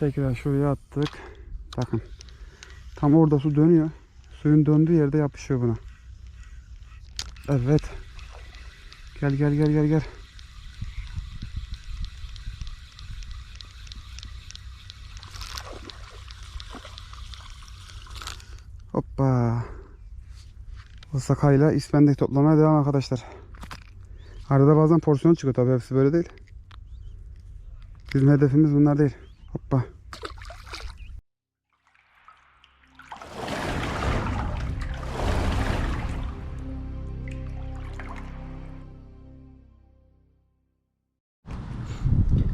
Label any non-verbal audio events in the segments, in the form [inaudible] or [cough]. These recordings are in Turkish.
Tekrar şuraya attık. Bakın. Tam orada su dönüyor. Suyun döndüğü yerde yapışıyor buna. Evet. Gel gel gel gel gel. Hoppa. O sakayla ispendek toplamaya devam arkadaşlar. Arada bazen porsiyon çıkıyor tabii hepsi böyle değil. Bizim hedefimiz bunlar değil. Hoppa.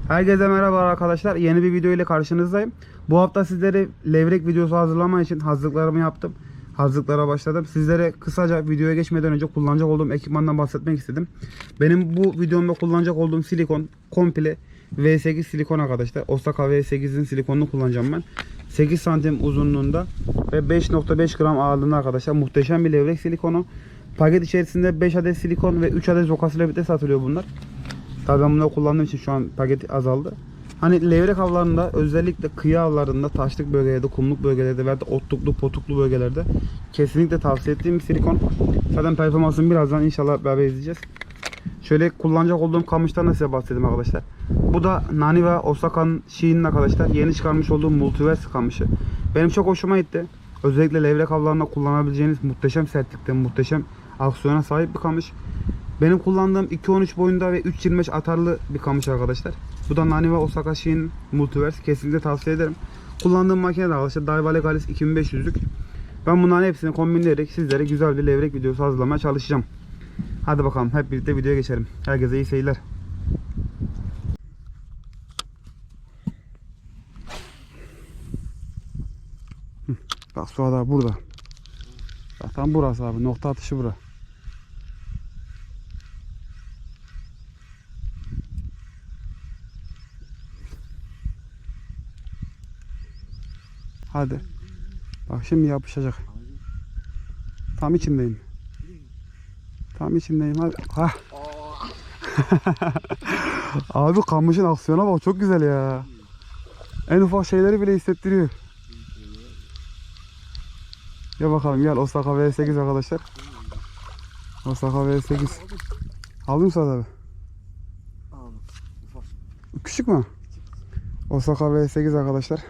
Herkese merhaba arkadaşlar. Yeni bir video ile karşınızdayım. Bu hafta sizlere levrek videosu hazırlama için hazırlıklarımı yaptım. Hazırlıklara başladım. Sizlere kısaca videoya geçmeden önce kullanacak olduğum ekipmandan bahsetmek istedim. Benim bu videomda kullanacak olduğum silikon komple V8 silikon arkadaşlar. Osaka V8'in silikonunu kullanacağım ben. 8 santim uzunluğunda ve 5.5 gram ağırlığında arkadaşlar. Muhteşem bir levrek silikonu. Paket içerisinde 5 adet silikon ve 3 adet zokasıyla birlikte satılıyor bunlar. Tabii ben bunları kullandığım için şu an paket azaldı. Hani levrek avlarında özellikle kıyı avlarında taşlık bölgelerde, kumluk bölgelerde veya da otluklu, potuklu bölgelerde kesinlikle tavsiye ettiğim bir silikon. Zaten performansını birazdan inşallah beraber izleyeceğiz. Şöyle kullanacak olduğum kamıştan da size bahsedeyim arkadaşlar. Bu da Nani ve Osaka'nın Shiin'in arkadaşlar yeni çıkarmış olduğum Multiverse kamışı. Benim çok hoşuma gitti. Özellikle levrek avlarında kullanabileceğiniz muhteşem sertlikte, muhteşem aksiyona sahip bir kamış. Benim kullandığım 2.13 boyunda ve 3.25 atarlı bir kamış arkadaşlar. Bu da Nani ve Osaka Shin Multiverse. Kesinlikle tavsiye ederim. Kullandığım makine de arkadaşlar Daiwa Legalis 2500'lük. Ben bunların hepsini kombinleyerek sizlere güzel bir levrek videosu hazırlamaya çalışacağım. Hadi bakalım hep birlikte videoya geçelim. Herkese iyi seyirler. Bak Suat abi burada. Tam burası abi. Nokta atışı bura. Hadi. Bak şimdi yapışacak. Tam içindeyim. Tam içindeyim. Hadi. Hah. [laughs] Abi kamışın aksiyona bak çok güzel ya. En ufak şeyleri bile hissettiriyor. Gel bakalım gel Osaka V8 arkadaşlar. Osaka V8. Aldın mı Saad abi? Aldım. Ufak. Küçük mü? Osaka V8 arkadaşlar.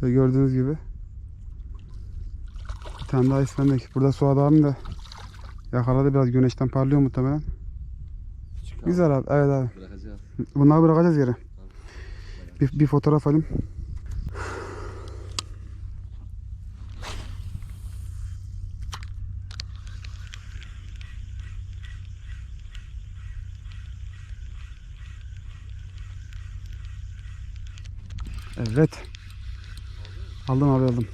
Gördüğünüz gibi. Bir tane daha ispendek. Burada Suat abim de yakaladı biraz güneşten parlıyor muhtemelen. Küçük Güzel abi. Evet abi. Bırakacağız. Bunları bırakacağız yere. Bir, bir fotoğraf alayım. Evet. Aldım abi aldım.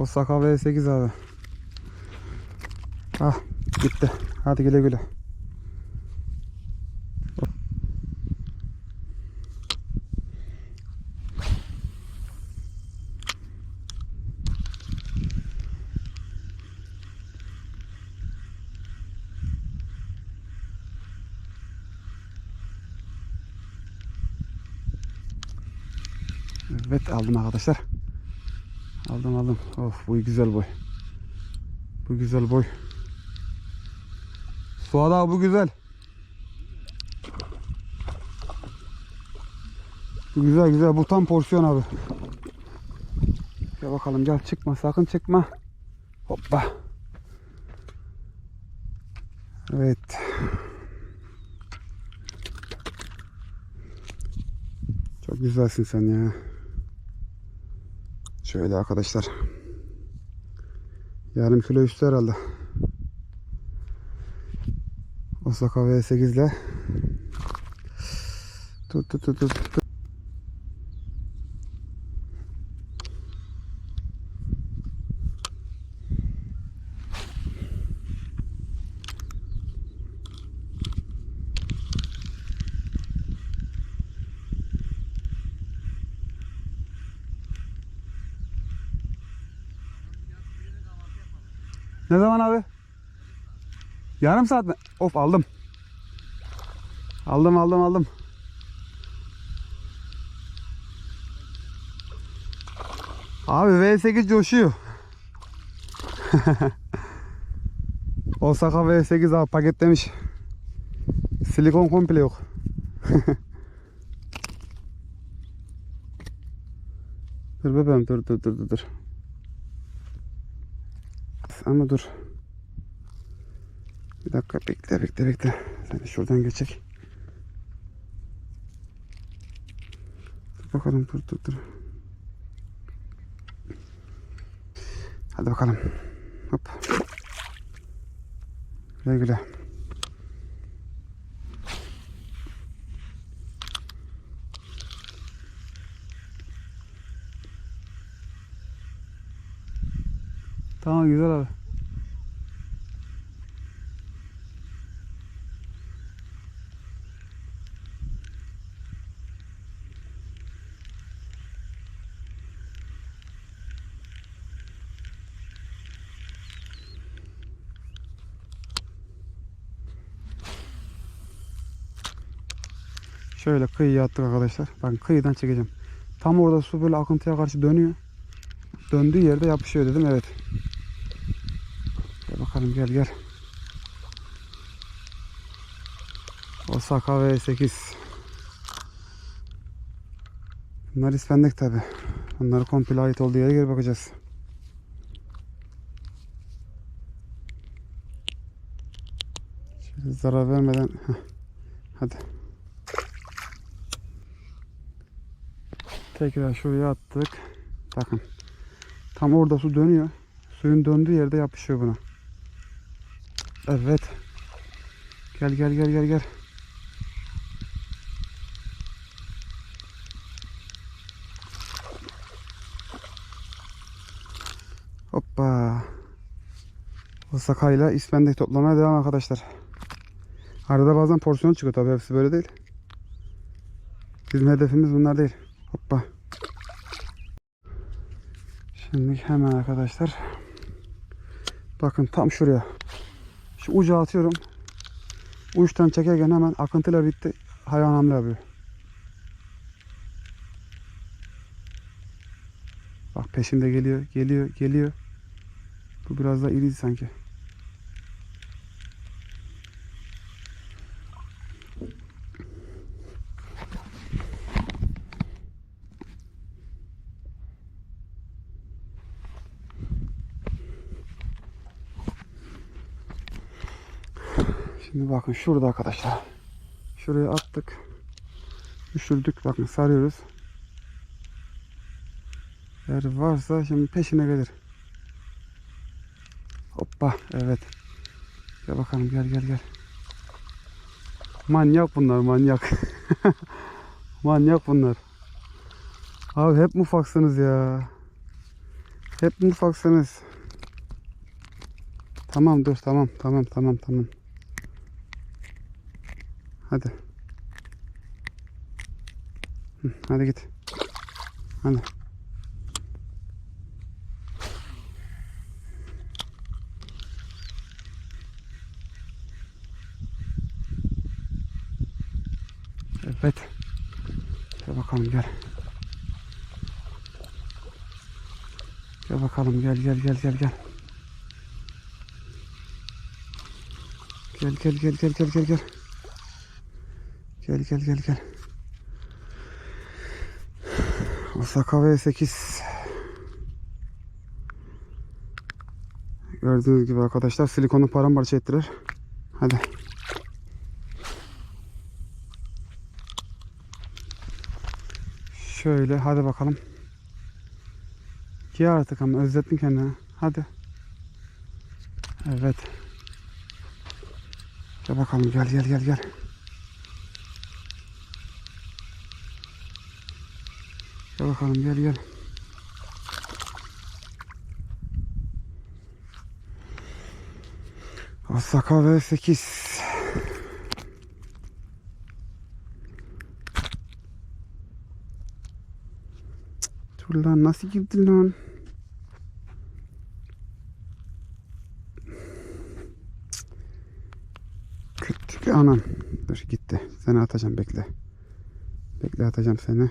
Osaka V8 abi. Ah gitti. Hadi güle güle. Evet aldım arkadaşlar. Aldım aldım. Of bu güzel boy. Bu güzel boy. Suat abi bu güzel. Bu güzel güzel. Bu tam porsiyon abi. Gel bakalım gel çıkma sakın çıkma. Hoppa. Evet. Çok güzelsin sen ya. Şöyle arkadaşlar. Yarım kilo üstü herhalde. Osaka V8 ile tut tut tut tut Ne zaman abi? Yarım saat mi? Of aldım. Aldım aldım aldım. Abi V8 coşuyor. [laughs] Osaka V8 abi paketlemiş. Silikon komple yok. dur [laughs] bebeğim dur dur dur dur. Ama dur. Bir dakika bekle bekle bekle. Seni şuradan geçecek. Dur bakalım dur dur dur. Hadi bakalım. Hop. Güle güle. Tamam güzel abi. Şöyle kıyıya attık arkadaşlar. Ben kıyıdan çekeceğim. Tam orada su böyle akıntıya karşı dönüyor. Döndüğü yerde yapışıyor dedim. Evet. Bakalım gel gel. Osaka V8. Bunlar ispendik tabi. Bunları komple ait olduğu yere geri bakacağız. Şöyle zarar vermeden. Heh. Hadi. Tekrar şuraya attık. Bakın. Tam orada su dönüyor. Suyun döndüğü yerde yapışıyor buna. Evet. Gel gel gel gel gel. Hoppa. Osaka ile ispendik toplamaya devam arkadaşlar. Arada bazen porsiyon çıkıyor tabii hepsi böyle değil. Bizim hedefimiz bunlar değil. Hoppa. Şimdi hemen arkadaşlar. Bakın tam şuraya. Şu ucu atıyorum. Uçtan çekerken hemen akıntıyla bitti. Hayvan hamle yapıyor. Bak peşimde geliyor, geliyor, geliyor. Bu biraz daha iri sanki. Şimdi bakın şurada arkadaşlar. Şuraya attık. Düşürdük. Bakın sarıyoruz. Eğer varsa şimdi peşine gelir. Hoppa. Evet. Gel bakalım gel gel gel. Manyak bunlar manyak. [laughs] manyak bunlar. Abi hep mufaksınız ya. Hep mufaksınız. Tamam dur tamam tamam tamam tamam. Hadi. Hı, Hadi git. Hadi. Evet. Gel bakalım gel. Gel bakalım gel gel gel gel gel. Gel gel gel gel gel gel gel. Gel gel gel gel. Osaka V8. Gördüğünüz gibi arkadaşlar silikonu paramparça ettiler. Hadi. Şöyle hadi bakalım. Giy artık ama özlettin kendini. Hadi. Evet. Gel bakalım gel gel gel gel. Gel bakalım gel gel. Asaka V8 Dur lan nasıl girdi lan? Küçük anam. Dur gitti. Seni atacağım bekle. Bekle atacağım seni.